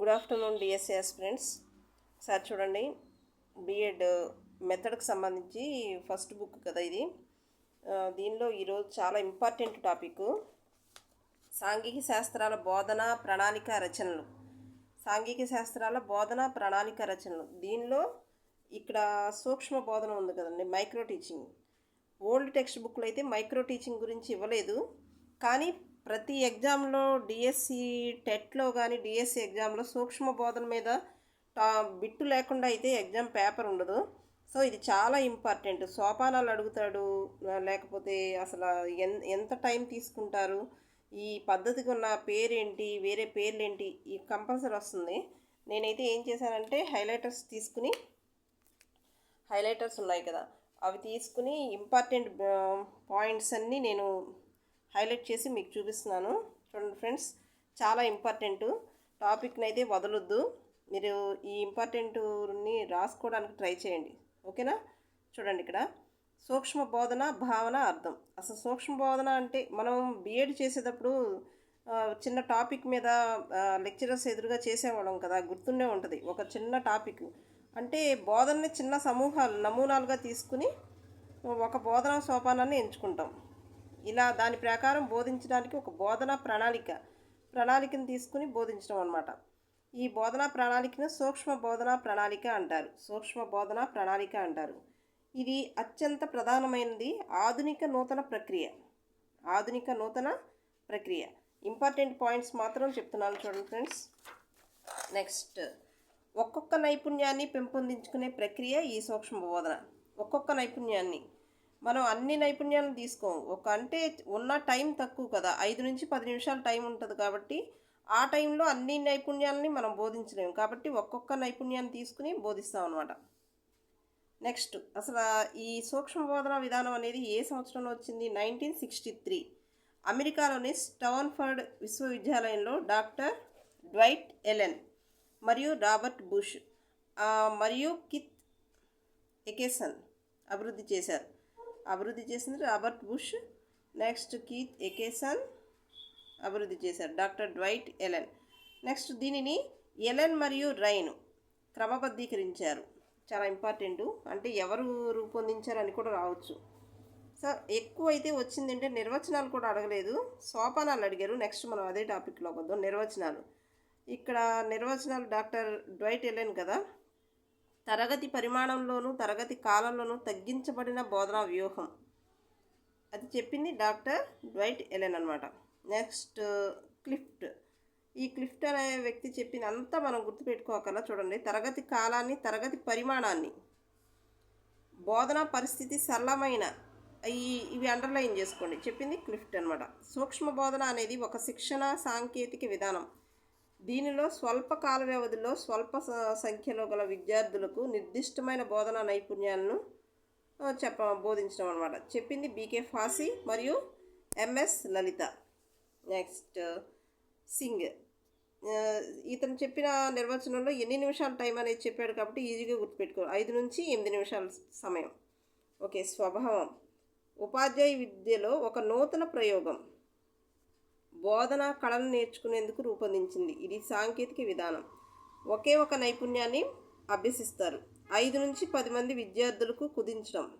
Good afternoon DSC aspirants sir చూడండి. BEd మెథడ్కి uh, సంబంధించి ఫస్ట్ బుక్ కదా ఇది. Uh, దీనిలో ఈరోజు చాలా ఇంపార్టెంట్ టాపిక్ సాంఘిక శాస్త్రాల బోధన ప్రణాళిక రచనలు. సాంఘిక శాస్త్రాల బోధన ప్రణాళిక రచనలు. దీనిలో ఇక్కడ సూక్ష్మ బోధన ఉంది కదండి మైక్రో టీచింగ్ ఓల్డ్ టెక్స్ట్ బుక్లో అయితే మైక్రో టీచింగ్ గురించి ఇవ్వలేదు. కానీ ప్రతి ఎగ్జామ్లో డిఎస్సి టెట్లో కానీ డిఎస్సి ఎగ్జామ్లో సూక్ష్మ బోధన మీద టా బిట్టు లేకుండా అయితే ఎగ్జామ్ పేపర్ ఉండదు. సో ఇది చాలా ఇంపార్టెంట్. సోపానాలు అడుగుతాడు లేకపోతే అసలు ఎన్ ఎంత టైం తీసుకుంటారు? ఈ పద్ధతికి ఉన్న పేరేంటి? వేరే పేర్లేంటి? ఈ కంపల్సరీ వస్తుంది. నేనైతే ఏం చేశానంటే హైలైటర్స్ తీసుకుని హైలైటర్స్ ఉన్నాయి కదా అవి తీసుకుని ఇంపార్టెంట్ పాయింట్స్ అన్నీ నేను హైలైట్ చేసి మీకు చూపిస్తున్నాను. చూడండి ఫ్రెండ్స్ చాలా ఇంపార్టెంట్ టాపిక్ని అయితే వదలొద్దు. మీరు ఈ ఇంపార్టెంట్ని రాసుకోవడానికి ట్రై చేయండి. ఓకేనా? చూడండి ఇక్కడ. సూక్ష్మ బోధన భావన అర్థం. అసలు సూక్ష్మ బోధన అంటే మనం బీఎడ్ చేసేటప్పుడు చిన్న టాపిక్ మీద లెక్చరర్స్ ఎదురుగా చేసేవాళ్ళం కదా గుర్తుండే ఉంటుంది. ఒక చిన్న టాపిక్. అంటే బోధనని చిన్న సమూహాలు నమూనాలుగా తీసుకుని ఒక బోధన సోపానాన్ని ఎంచుకుంటాం. ఇలా దాని ప్రకారం బోధించడానికి ఒక బోధన ప్రణాళిక ప్రణాళికను తీసుకుని బోధించడం అనమాట ఈ బోధనా ప్రణాళికను సూక్ష్మ బోధనా ప్రణాళిక అంటారు. సూక్ష్మ బోధనా ప్రణాళిక అంటారు. ఇది అత్యంత ప్రధానమైనది ఆధునిక నూతన ప్రక్రియ. ఆధునిక నూతన ప్రక్రియ. ఇంపార్టెంట్ పాయింట్స్ మాత్రం చెప్తున్నాను చూడండి ఫ్రెండ్స్. నెక్స్ట్ ఒక్కొక్క నైపుణ్యాన్ని పెంపొందించుకునే ప్రక్రియ ఈ సూక్ష్మ బోధన. ఒక్కొక్క నైపుణ్యాన్ని. మనం అన్ని నైపుణ్యాలను తీసుకోం. ఒక అంటే ఉన్న టైం తక్కువ కదా. ఐదు నుంచి పది నిమిషాలు టైం ఉంటుంది కాబట్టి ఆ టైంలో అన్ని నైపుణ్యాలని మనం బోధించలేము కాబట్టి ఒక్కొక్క నైపుణ్యాన్ని తీసుకుని బోధిస్తాం అనమాట నెక్స్ట్ అసలు ఈ సూక్ష్మ బోధన విధానం అనేది ఏ సంవత్సరంలో వచ్చింది? Nineteen sixty three. అమెరికాలోని స్టవన్ఫర్డ్ విశ్వవిద్యాలయంలో డాక్టర్ డ్వైట్ ఎలెన్ మరియు రాబర్ట్ బుష్ మరియు కిత్ ఎకేసన్ అభివృద్ధి చేశారు. అభివృద్ధి చేసింది Robert Bush next Keith Acheson అభివృద్ధి చేశారు డాక్టర్ డ్వైట్ ఎలెన్. నెక్స్ట్ దీనిని ఎలెన్ మరియు రైన్ క్రమబద్ధీకరించారు. చాలా ఇంపార్టెంట్. అంటే ఎవరు రూపొందించారని కూడా రావచ్చు. సార్ ఎక్కువ అయితే వచ్చిందంటే నిర్వచనాలు కూడా అడగలేదు. సోపానాలు అడిగారు. నెక్స్ట్ మనం అదే టాపిక్లోకి వద్దాం నిర్వచనాలు. ఇక్కడ నిర్వచనాలు డాక్టర్ డ్వైట్ ఎలెన్ కదా? తరగతి పరిమాణంలోనూ తరగతి కాలంలోనూ తగ్గించబడిన బోధనా వ్యూహం. అది చెప్పింది డాక్టర్ డ్వైట్ ఎలెన్ అనమాట నెక్స్ట్ క్లిఫ్ట్. ఈ క్లిఫ్ట్ అనే వ్యక్తి చెప్పింది అంతా మనం గుర్తుపెట్టుకోకలా చూడండి. తరగతి కాలాన్ని తరగతి పరిమాణాన్ని బోధనా పరిస్థితి సరళమైన ఈ ఇవి అండర్లైన్ చేసుకోండి. చెప్పింది క్లిఫ్ట్ అనమాట సూక్ష్మ బోధన అనేది ఒక శిక్షణ సాంకేతిక విధానం. దీనిలో స్వల్ప కాల వ్యవధిలో స్వల్ప సంఖ్యలో గల విద్యార్థులకు నిర్దిష్టమైన బోధనా నైపుణ్యాలను చెప్ప బోధించడం అనమాట చెప్పింది బీకే ఫాసీ మరియు ఎంఎస్ లలిత. నెక్స్ట్ సింగ్. ఇతను చెప్పిన నిర్వచనంలో ఎన్ని నిమిషాల టైం అనేది చెప్పాడు కాబట్టి ఈజీగా గుర్తుపెట్టుకో. ఐదు నుంచి ఎనిమిది నిమిషాల సమయం. ఓకే స్వభావం. ఉపాధ్యాయ విద్యలో ఒక నూతన ప్రయోగం. బోధన కళను నేర్చుకునేందుకు రూపొందించింది. ఇది సాంకేతిక విధానం. ఒకే ఒక నైపుణ్యాన్ని అభ్యసిస్తారు. ఐదు నుంచి పది మంది విద్యార్థులకు కుదించడం.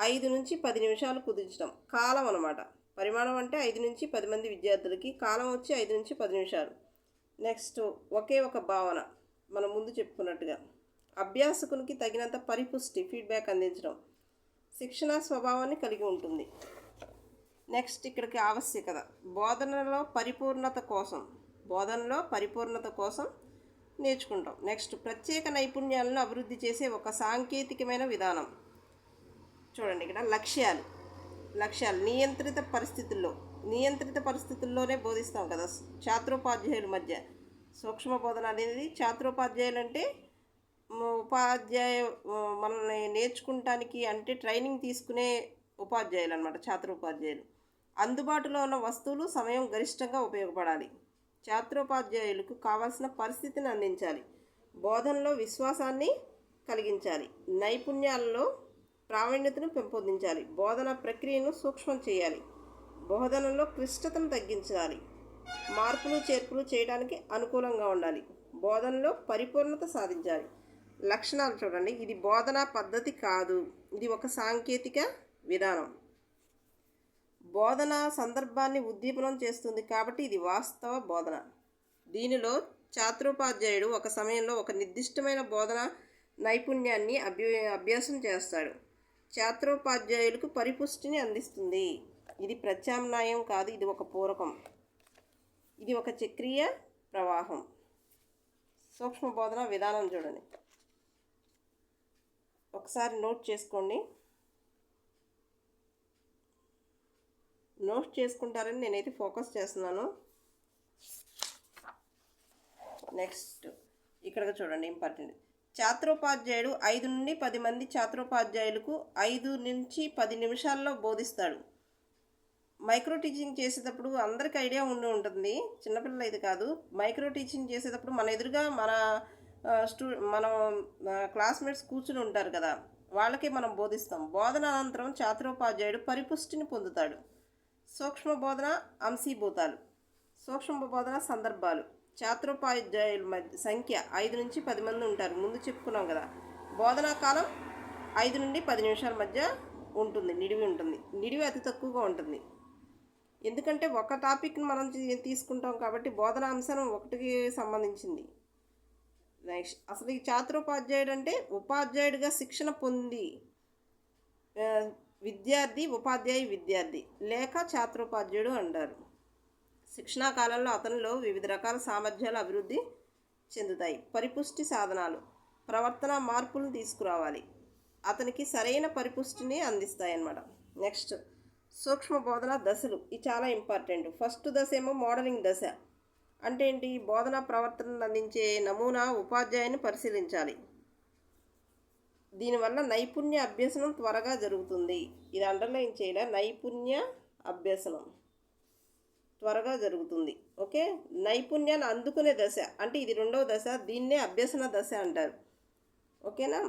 ఐదు నుంచి పది నిమిషాలు కుదించడం. కాలం అనమాట పరిమాణం అంటే ఐదు నుంచి పది మంది విద్యార్థులకి కాలం వచ్చి ఐదు నుంచి పది నిమిషాలు. నెక్స్ట్ ఒకే ఒక భావన. మనం ముందు చెప్పుకున్నట్టుగా అభ్యాసకునికి తగినంత పరిపుష్టి ఫీడ్బ్యాక్ అందించడం. శిక్షణ స్వభావాన్ని కలిగి ఉంటుంది. నెక్స్ట్ ఇక్కడికి ఆవశ్యకత. బోధనలో పరిపూర్ణత కోసం. బోధనలో పరిపూర్ణత కోసం నేర్చుకుంటాం. నెక్స్ట్ ప్రత్యేక నైపుణ్యాలను అభివృద్ధి చేసే ఒక సాంకేతికమైన విధానం. చూడండి ఇక్కడ లక్ష్యాలు. లక్ష్యాలు. నియంత్రిత పరిస్థితుల్లో. నియంత్రిత పరిస్థితుల్లోనే బోధిస్తాం కదా. ఛాత్రోపాధ్యాయుల మధ్య. సూక్ష్మ బోధన అనేది ఛాత్రోపాధ్యాయులు అంటే ఉపాధ్యాయ మనల్ని నేర్చుకుంటానికి అంటే ట్రైనింగ్ తీసుకునే ఉపాధ్యాయులు అనమాట ఛాత్రోపాధ్యాయులు అందుబాటులో ఉన్న వస్తువులు సమయం గరిష్టంగా ఉపయోగపడాలి. ఛాత్రోపాధ్యాయులకు కావాల్సిన పరిస్థితిని అందించాలి. బోధనలో విశ్వాసాన్ని కలిగించాలి. నైపుణ్యాలలో ప్రావీణ్యతను పెంపొందించాలి. బోధన ప్రక్రియను సూక్ష్మం చేయాలి. బోధనలో క్లిష్టతను తగ్గించాలి. మార్పులు చేర్పులు చేయడానికి అనుకూలంగా ఉండాలి. బోధనలో పరిపూర్ణత సాధించాలి. లక్షణాలు చూడండి. ఇది బోధనా పద్ధతి కాదు. ఇది ఒక సాంకేతిక విధానం. బోధన సందర్భాన్ని ఉద్దీపనం చేస్తుంది కాబట్టి ఇది వాస్తవ బోధన. దీనిలో ఛాత్రోపాధ్యాయుడు ఒక సమయంలో ఒక నిర్దిష్టమైన బోధన నైపుణ్యాన్ని అభ్య అభ్యాసం చేస్తాడు. ఛాత్రోపాధ్యాయులకు పరిపుష్టిని అందిస్తుంది. ఇది ప్రత్యామ్నాయం కాదు ఇది ఒక పూరకం. ఇది ఒక చక్రీయ ప్రవాహం. సూక్ష్మ బోధన విధానం చూడండి. ఒకసారి నోట్ చేసుకోండి. నోట్ చేసుకుంటారని నేనైతే ఫోకస్ చేస్తున్నాను. నెక్స్ట్ ఇక్కడ చూడండి ఇంపార్టెంట్. ఛాత్రోపాధ్యాయుడు ఐదు నుండి పది మంది ఛాత్రోపాధ్యాయులకు ఐదు నుంచి పది నిమిషాల్లో బోధిస్తాడు. మైక్రో టీచింగ్ చేసేటప్పుడు అందరికి ఐడియా ఉండి ఉంటుంది. చిన్నపిల్లలు ఇది కాదు. మైక్రో టీచింగ్ చేసేటప్పుడు మన ఎదురుగా మన స్టూ మనం క్లాస్మేట్స్ కూర్చుని ఉంటారు కదా. వాళ్ళకి మనం బోధిస్తాం. బోధన అనంతరం ఛాత్రోపాధ్యాయుడు పరిపుష్టిని పొందుతాడు. సూక్ష్మ బోధన అంశీభూతాలు సూక్ష్మ బోధన సందర్భాలు. ఛాత్రోపాధ్యాయుల మధ్య సంఖ్య ఐదు నుంచి పది మంది ఉంటారు. ముందు చెప్పుకున్నాం కదా. బోధనా కాలం ఐదు నుండి పది నిమిషాల మధ్య ఉంటుంది. నిడివి ఉంటుంది. నిడివి అతి తక్కువగా ఉంటుంది. ఎందుకంటే ఒక టాపిక్ని మనం తీసుకుంటాం కాబట్టి బోధన అంశం ఒకటికి సంబంధించింది. నెక్స్ట్ అసలు ఈ ఛాత్రోపాధ్యాయుడు అంటే ఉపాధ్యాయుడిగా శిక్షణ పొంది విద్యార్థి ఉపాధ్యాయ విద్యార్థి లేక ఛాత్రోపాధ్యాయుడు అంటారు. శిక్షణా కాలంలో అతనిలో వివిధ రకాల సామర్థ్యాలు అభివృద్ధి చెందుతాయి. పరిపుష్టి సాధనాలు ప్రవర్తన మార్పులను తీసుకురావాలి. అతనికి సరైన పరిపుష్టిని అందిస్తాయి అన్నమాట నెక్స్ట్ సూక్ష్మ బోధన దశలు ఇది చాలా ఇంపార్టెంట్. ఫస్ట్ దశ ఏమో మోడలింగ్ దశ. అంటే ఏంటి? బోధన ప్రవర్తనను అందించే నమూనా ఉపాధ్యాయుని పరిశీలించాలి. దీనివల్ల నైపుణ్య అభ్యసనం త్వరగా జరుగుతుంది. ఇది అండర్లైన్ చేయలే? నైపుణ్య అభ్యసనం త్వరగా జరుగుతుంది. ఓకే? నైపుణ్యాన్ని అందుకునే దశ అంటే ఇది రెండవ దశ దీన్నే అభ్యసన దశ అంటారు. ఓకేనా?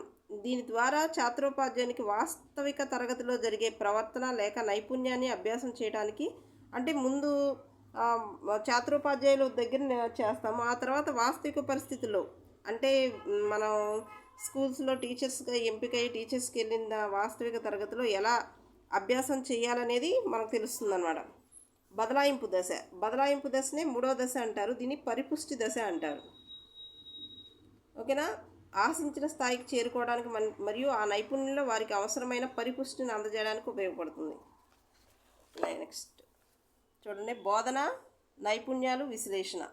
దీని ద్వారా ఛాత్రోపాధ్యాయునికి వాస్తవిక తరగతిలో జరిగే ప్రవర్తన లేక నైపుణ్యాన్ని అభ్యాసం చేయడానికి అంటే ముందు ఛాత్రోపాధ్యాయుల దగ్గర చేస్తాము. ఆ తర్వాత వాస్తవిక పరిస్థితుల్లో అంటే మనం స్కూల్స్లో టీచర్స్గా ఎంపికయ్యి టీచర్స్కి వెళ్ళిన వాస్తవిక తరగతిలో ఎలా అభ్యాసం చేయాలనేది మనకు తెలుస్తుందన్నమాట. బదలాయింపు దశ. బదలాయింపు దశనే మూడో దశ అంటారు. దీన్ని పరిపుష్టి దశ అంటారు. ఓకేనా? ఆశించిన స్థాయికి చేరుకోవడానికి మన మరియు ఆ నైపుణ్యంలో వారికి అవసరమైన పరిపుష్టిని అందజేయడానికి ఉపయోగపడుతుంది. నెక్స్ట్. చూడండి. బోధన నైపుణ్యాలు విశ్లేషణ.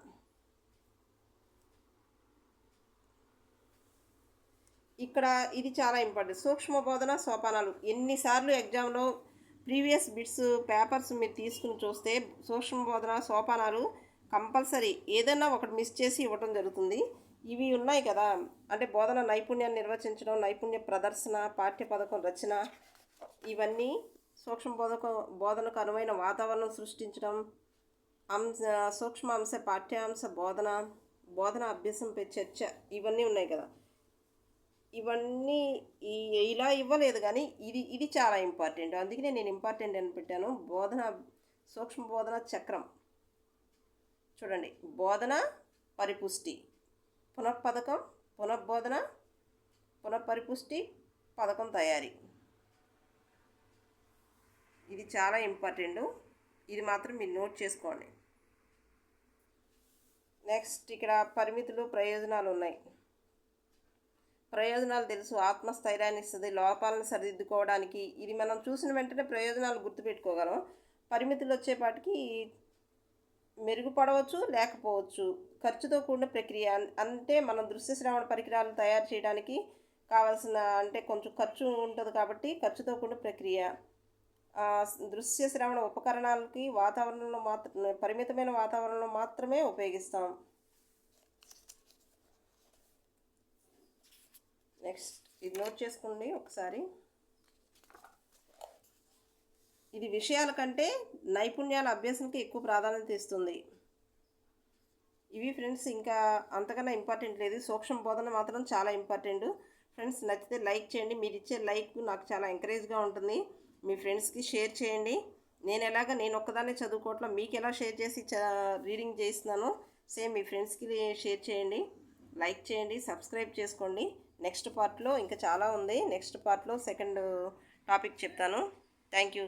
ఇక్కడ ఇది చాలా ఇంపార్టెంట్ సూక్ష్మ బోధన సోపానాలు. ఎన్నిసార్లు ఎగ్జామ్లో ప్రీవియస్ బిట్స్ పేపర్స్ మీరు తీసుకుని చూస్తే సూక్ష్మ బోధన సోపానాలు కంపల్సరీ ఏదైనా ఒకటి మిస్ చేసి ఇవ్వటం జరుగుతుంది. ఇవి ఉన్నాయి కదా. అంటే బోధన నైపుణ్యాన్ని నిర్వచించడం నైపుణ్య ప్రదర్శన పాఠ్య పథకం రచన ఇవన్నీ సూక్ష్మ బోధక బోధనకు అనువైన వాతావరణం సృష్టించడం అంశ సూక్ష్మ అంశ పాఠ్యాంశ బోధన బోధన అభ్యాసంపై చర్చ ఇవన్నీ ఉన్నాయి కదా. ఇవన్నీ ఇలా ఇవ్వలేదు కానీ ఇది ఇది చాలా ఇంపార్టెంట్ అందుకనే నేను ఇంపార్టెంట్ అని పెట్టాను. బోధన సూక్ష్మ బోధన చక్రం. చూడండి. బోధన పరిపుష్టి. పునఃపథకం పునఃబోధన పునఃపరిపుష్టి పథకం తయారీ. ఇది చాలా ఇంపార్టెంట్ ఇది మాత్రం మీరు నోట్ చేసుకోండి. నెక్స్ట్ ఇక్కడ పరిమితులు ప్రయోజనాలు ఉన్నాయి. ప్రయోజనాలు తెలుసు ఆత్మస్థైర్యాన్ని ఇస్తుంది లోపాలను సరిదిద్దుకోవడానికి. ఇది మనం చూసిన వెంటనే ప్రయోజనాలు గుర్తుపెట్టుకోగలం. పరిమితులు వచ్చేపాటికి మెరుగుపడవచ్చు లేకపోవచ్చు. ఖర్చుతో కూడిన ప్రక్రియ. అంటే మనం దృశ్య శ్రవణ పరికరాలు తయారు చేయడానికి కావాల్సిన అంటే కొంచెం ఖర్చు ఉంటుంది కాబట్టి ఖర్చుతో కూడిన ప్రక్రియ. దృశ్య శ్రవణ ఉపకరణాలకి వాతావరణంలో మాత్ర పరిమితమైన వాతావరణంలో మాత్రమే ఉపయోగిస్తాం. నెక్స్ట్ ఇది నోట్ చేసుకోండి ఒకసారి. ఇది విషయాల కంటే నైపుణ్యాల అభ్యాసానికి ఎక్కువ ప్రాధాన్యత ఇస్తుంది. ఇవి ఫ్రెండ్స్ ఇంకా అంతకన్నా ఇంపార్టెంట్ లేదు. సూక్ష్మ బోధన మాత్రం చాలా ఇంపార్టెంట్. ఫ్రెండ్స్ నచ్చితే లైక్ చేయండి. మీరు ఇచ్చే లైక్ నాకు చాలా ఎంకరేజ్గా ఉంటుంది. మీ ఫ్రెండ్స్కి షేర్ చేయండి. నేను ఎలాగ నేను ఒక్కదాన్నే చదువుకోవట్లో మీకు ఎలా షేర్ చేసి రీడింగ్ చేస్తున్నానో సేమ్ మీ ఫ్రెండ్స్కి షేర్ చేయండి. లైక్ చేయండి. సబ్స్క్రైబ్ చేసుకోండి. నెక్స్ట్ పార్ట్లో ఇంకా చాలా ఉంది. నెక్స్ట్ పార్ట్లో సెకండ్ టాపిక్ చెప్తాను. Thank you